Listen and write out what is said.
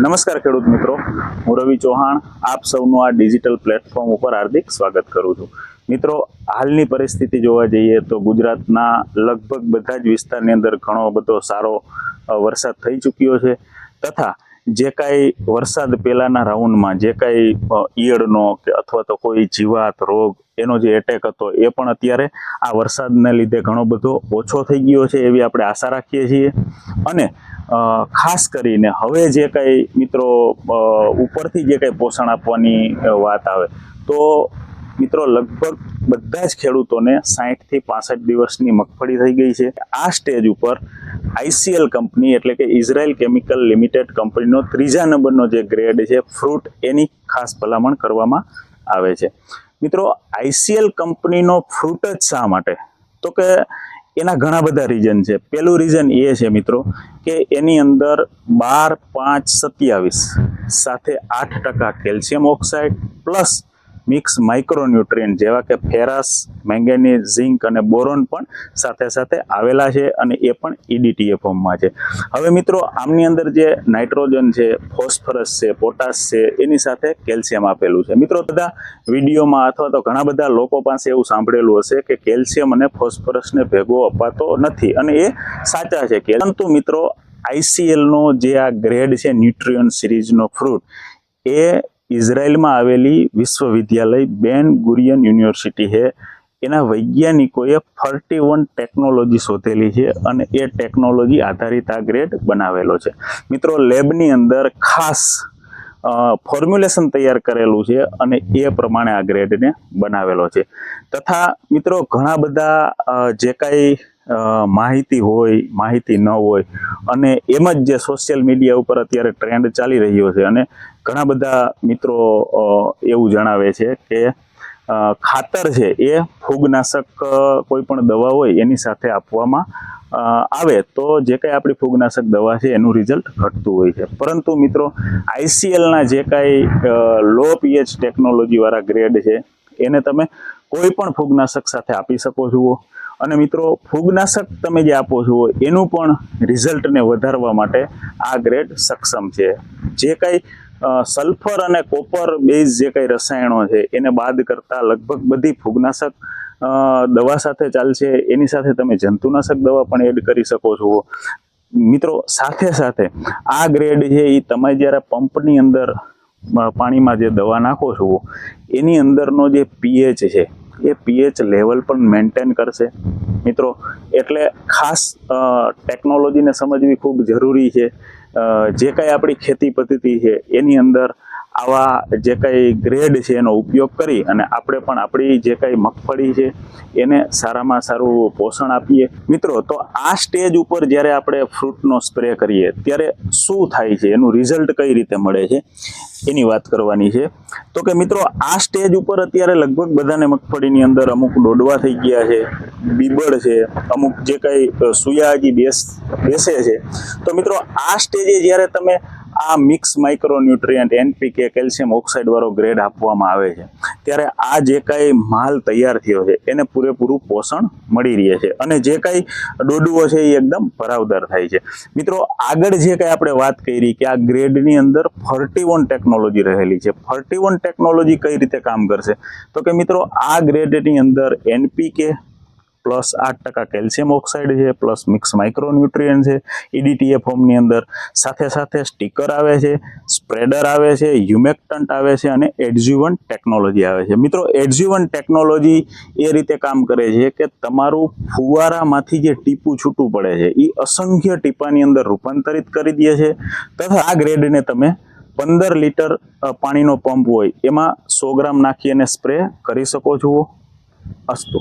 નમસ્કાર ખેડૂત મિત્રો, હું રવિ ચૌહાણ, આપ સૌનું આ ડિજિટલ પ્લેટફોર્મ ઉપર હાર્દિક સ્વાગત કરું છું. મિત્રો, હાલની પરિસ્થિતિ જોવા જઈએ તો ગુજરાતના લગભગ બધા જ વિસ્તારની અંદર ઘણો બધો સારો વરસાદ થઈ ચૂક્યો છે તથા જે કાંઈ વરસાદ પહેલાના રાઉન્ડમાં, જે કાંઈ ઈયળનો કે અથવા તો કોઈ જીવાત, રોગ, એનો જે એટેક હતો એ પણ અત્યારે આ વરસાદને લીધે ઘણો બધો ઓછો થઈ ગયો છે એવી આપણે આશા રાખીએ છીએ. અને ખાસ કરીને હવે જે કાંઈ મિત્રો ઉપરથી જે કાંઈ પોષણ આપવાની વાત આવે, તો મિત્રો લગભગ બધા જ ખેડૂતોને સાહીઠથી પાસઠ દિવસની મગફળી થઈ ગઈ છે. આ સ્ટેજ ઉપર આઈસીએલ કંપની એટલે કે ઇઝરાયલ કેમિકલ લિમિટેડ કંપનીનો ત્રીજા નંબરનો જે ગ્રેડ છે, ફ્રૂટ એની ખાસ ભલામણ કરવામાં આવે છે. મિત્રો, આઈસીએલ કંપનીનો ફ્રૂટ જ શા માટે? તો કે એના ઘણા બધા રીઝન છે. પહેલું રીઝન એ છે મિત્રો કે એની અંદર બાર, પાંચ, સત્યાવીસ સાથે આઠ ટકા calcium oxide plus mix micronutrient જેવા કે ફેરસ મેંગેનીઝ ઝિંક અને બોરોન પણ સાથે સાથે આવેલા છે અને એ પણ ઇડીટીએ ઈડીટીએ ફોર્મમાં છે. હવે મિત્રો, આમની અંદર જે નાઇટ્રોજન છે, ફોસ્ફરસ છે, પોટાશ છે, એની સાથે કેલ્શિયમ આપેલું છે. મિત્રો, બધા વિડીયોમાં અથવા તો ઘણા બધા લોકો પાસે એવું સાંભળેલું હશે કે કેલ્શિયમ અને ફોસ્ફરસને ભેગો અપાતો નથી અને એ સાચા છે. કે પરંતુ મિત્રો આઈસીએલનો જે આ ગ્રેડ છે ન્યુટ્રિયન સિરીઝનો ફ્રૂટ એ ઇઝરાયલમાં આવેલી વિશ્વવિદ્યાલય બેન ગુરિયન યુનિવર્સિટી છે. એના વૈજ્ઞાનિકોએ ફર્ટી વન ટેકનોલોજી શોધેલી છે અને એ ટેકનોલોજી આધારિત આ ગ્રેડ બનાવેલો છે. મિત્રો, લેબની અંદર ખાસ ફોર્મ્યુલેશન તૈયાર કરેલું છે અને એ પ્રમાણે આ ગ્રેડને બનાવેલો છે. તથા મિત્રો, ઘણા બધા જે કાંઈ માહિતી હોય, માહિતી ન હોય, અને એમ જ જે સોશિયલ મીડિયા ઉપર અત્યારે ટ્રેન્ડ ચાલી રહ્યો છે. અને ઘણા બધા મિત્રો એવું જણાવે છે કે ખાતર છે એ ફૂગનાશક કોઈ પણ દવા હોય એની સાથે આપવામાં આવે. તો જે કાંઈ આપણી ફૂગનાશક દવા છે એનું રિઝલ્ટ ઘટતું હોય છે. પરંતુ મિત્રો આઈસીએલના જે કાંઈ લો પીએચ ટેકનોલોજીવાળા ગ્રેડ છે, એને તમે કોઈ પણ ફૂગનાશક સાથે આપી શકો છો અને મિત્રો, ફૂગનાશક તમે જે આપો છો એનું પણ રિઝલ્ટને વધારવા માટે આ ગ્રેડ સક્ષમ છે. જે કાંઈ સલ્ફર અને કોપર બેઝ જે કાંઈ રસાયણો છે, એને બાદ કરતાં લગભગ બધી ફૂગનાશક દવા સાથે ચાલશે. એની સાથે તમે જંતુનાશક દવા પણ એડ કરી શકો છો મિત્રો, સાથે સાથે આ ગ્રેડ છે એ તમે જ્યારે પંપની અંદર પાણીમાં જે દવા નાખો છો એની અંદરનો જે પીએચ છે એ પીએચ લેવલ પણ મેન્ટેન કરશે. મિત્રો, એટલે ખાસ ટેકનોલોજીને સમજવી ખૂબ જરૂરી છે. જે કાંઈ આપણી ખેતી પદ્ધતિ છે, એની અંદર આવા જે કાંઈ ગ્રેડ છે, એનો ઉપયોગ કરી અને આપણે પણ આપણી જે કાંઈ મગફળી છે, એને સારામાં સારું પોષણ આપીએ. મિત્રો, તો આ સ્ટેજ ઉપર જ્યારે આપણે ફ્રૂટનો સ્પ્રે કરીએ, ત્યારે શું થાય છે? એનું રિઝલ્ટ કઈ રીતે મળે છે? એની વાત કરવાની છે. તો કે મિત્રો, આ સ્ટેજ ઉપર અત્યારે લગભગ બધાને મગફળીની અંદર અમુક ડોડવા થઈ ગયા છે, બીબળ છે, અમુક જે કઈ સુયાજી બેસ, બેસે છે. તો મિત્રો, આ સ્ટેજે જ્યારે તમે આ mix micronutrient NPK calcium oxide વાળો ગ્રેડ આપવામાં આવે છે ત્યારે આ જે કાંઈ માલ તૈયાર થયો છે, એને પૂરેપૂરું પોષણ મળી રહે છે અને જે કાંઈ ડોડુઓ છે એ એકદમ ભરાવદાર થાય છે. મિત્રો, આગળ જે કાંઈ આપણે વાત કરી કે આ ગ્રેડની અંદર ફર્ટી વન ટેકનોલોજી રહેલી છે ફર્ટી વન ટેકનોલોજી કઈ રીતે કામ કરશે? તો કે મિત્રો, આ ગ્રેડની અંદર એનપીકે પ્લસ આઠ ટકા કેલ્શિયમ ઓક્સાઇડ છે, પ્લસ મિક્સ માઇક્રોન્યુટ્રિયન છે. ઈડીટીએ ફોર્મની અંદર સાથે સાથે સ્ટીકર આવે છે, સ્પ્રેડર આવે છે હ્યુમેક્ટન્ટ આવે છે અને એડઝ્યુવન ટેકનોલોજી આવે છે. મિત્રો એડઝ્યુવન ટેકનોલોજી એ રીતે કામ કરે છે કે તમારું ફુવારામાંથી જે ટીપું છૂટું પડે છે એ અસંખ્ય ટીપાની અંદર રૂપાંતરિત કરી દે છે તથા આ ગ્રેડને તમે પંદર લીટર પાણીનો પંપ હોય એમાં સો ગ્રામ નાખી અને સ્પ્રે કરી શકો છો. અસ્તુ.